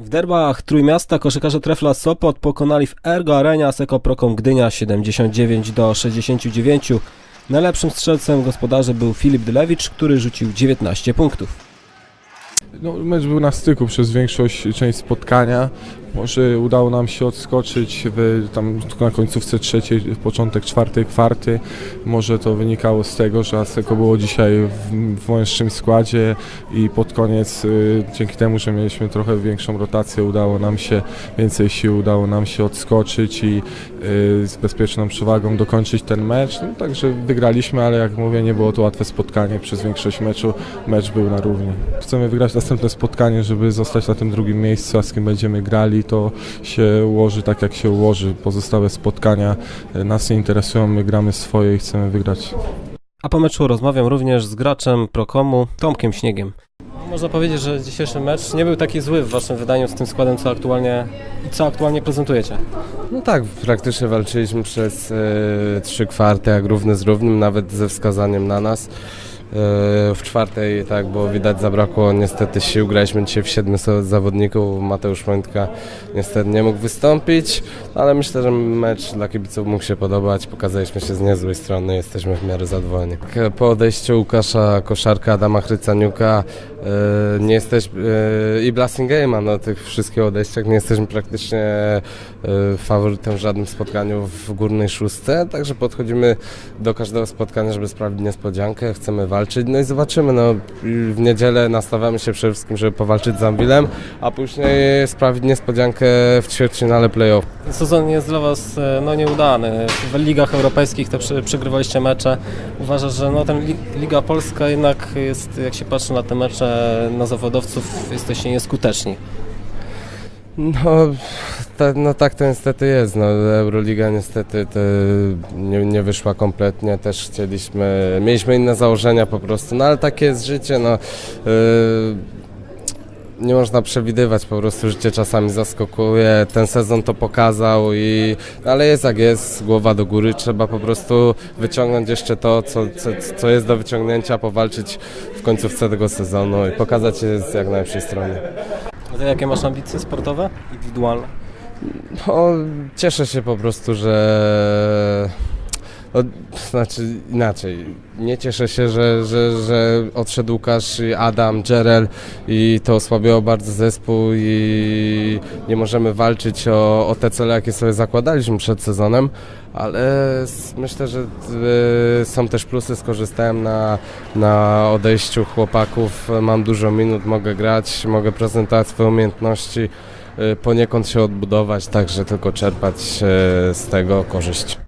W derbach Trójmiasta koszykarze Trefla Sopot pokonali w Ergo Arenia z Ekoproką Gdynia 79 do 69. Najlepszym strzelcem gospodarzy był Filip Dylewicz, który rzucił 19 punktów. No, mecz był na styku przez większość część spotkania. Może udało nam się odskoczyć w, tam na końcówce trzeciej, początek czwartej kwarty. Może to wynikało z tego, że Aseko było dzisiaj w, w męższym składzie i pod koniec y, dzięki temu, że mieliśmy trochę większą rotację, udało nam się więcej sił, udało nam się odskoczyć i y, z bezpieczną przewagą dokończyć ten mecz. No, także wygraliśmy, ale jak mówię, nie było to łatwe spotkanie. Przez większość meczu mecz był na równi. Chcemy wygrać następne spotkanie, żeby zostać na tym drugim miejscu, a z kim będziemy grali, to się ułoży tak, jak się ułoży. Pozostałe spotkania e, nas nie interesują, my gramy swoje i chcemy wygrać. A po meczu rozmawiam również z graczem Prokomu Tomkiem Śniegiem. Można powiedzieć, że dzisiejszy mecz nie był taki zły w waszym wydaniu z tym składem, co aktualnie, co aktualnie prezentujecie. No tak, praktycznie walczyliśmy przez e, trzy kwarty, jak równy z równym, nawet ze wskazaniem na nas. E, w czwartej, tak było widać, zabrakło niestety sił. Graliśmy dzisiaj w siedmiu zawodników. Mateusz Mątka niestety nie mógł wystąpić, ale myślę, że mecz dla kibiców mógł się podobać. Pokazaliśmy się z niezłej strony, jesteśmy w miarę zadowoleni. Po odejściu Łukasza Koszarka, Adama Chrycaniuka e, nie jesteśmy, e, i Blasting Game'a na tych wszystkich odejściach nie jesteśmy praktycznie faworytem w żadnym spotkaniu w górnej szóstce, także podchodzimy do każdego spotkania, żeby sprawdzić niespodziankę, chcemy walczyć, no i zobaczymy, no w niedzielę nastawiamy się przede wszystkim, żeby powalczyć z Anvilem, a później sprawić niespodziankę w ćwierćfinale playoff. Sezon jest dla was e, no, nieudany. W ligach europejskich te przy, przegrywaliście mecze. Uważasz, że no, ten li, Liga Polska jednak jest, jak się patrzy na te mecze na zawodowców, jesteście nieskuteczni. No, no tak to niestety jest. No, Euroliga niestety te nie, nie wyszła kompletnie. Też chcieliśmy, mieliśmy inne założenia po prostu, no ale takie jest życie. No, yy, nie można przewidywać, po prostu życie czasami zaskakuje. Ten sezon to pokazał, i, no, ale jest jak jest, głowa do góry. Trzeba po prostu wyciągnąć jeszcze to, co, co, co jest do wyciągnięcia, powalczyć w końcówce tego sezonu i pokazać się z jak najlepszej strony. A jakie masz ambicje sportowe, indywidualne? No, cieszę się po prostu, że. No, znaczy inaczej. Nie cieszę się, że, że, że odszedł Łukasz, Adam, Jerel i to osłabiło bardzo zespół i nie możemy walczyć o, o te cele, jakie sobie zakładaliśmy przed sezonem, ale myślę, że y, są też plusy. Skorzystałem na, na odejściu chłopaków, mam dużo minut, mogę grać, mogę prezentować swoje umiejętności poniekąd się odbudować, także tylko czerpać e, z tego korzyść.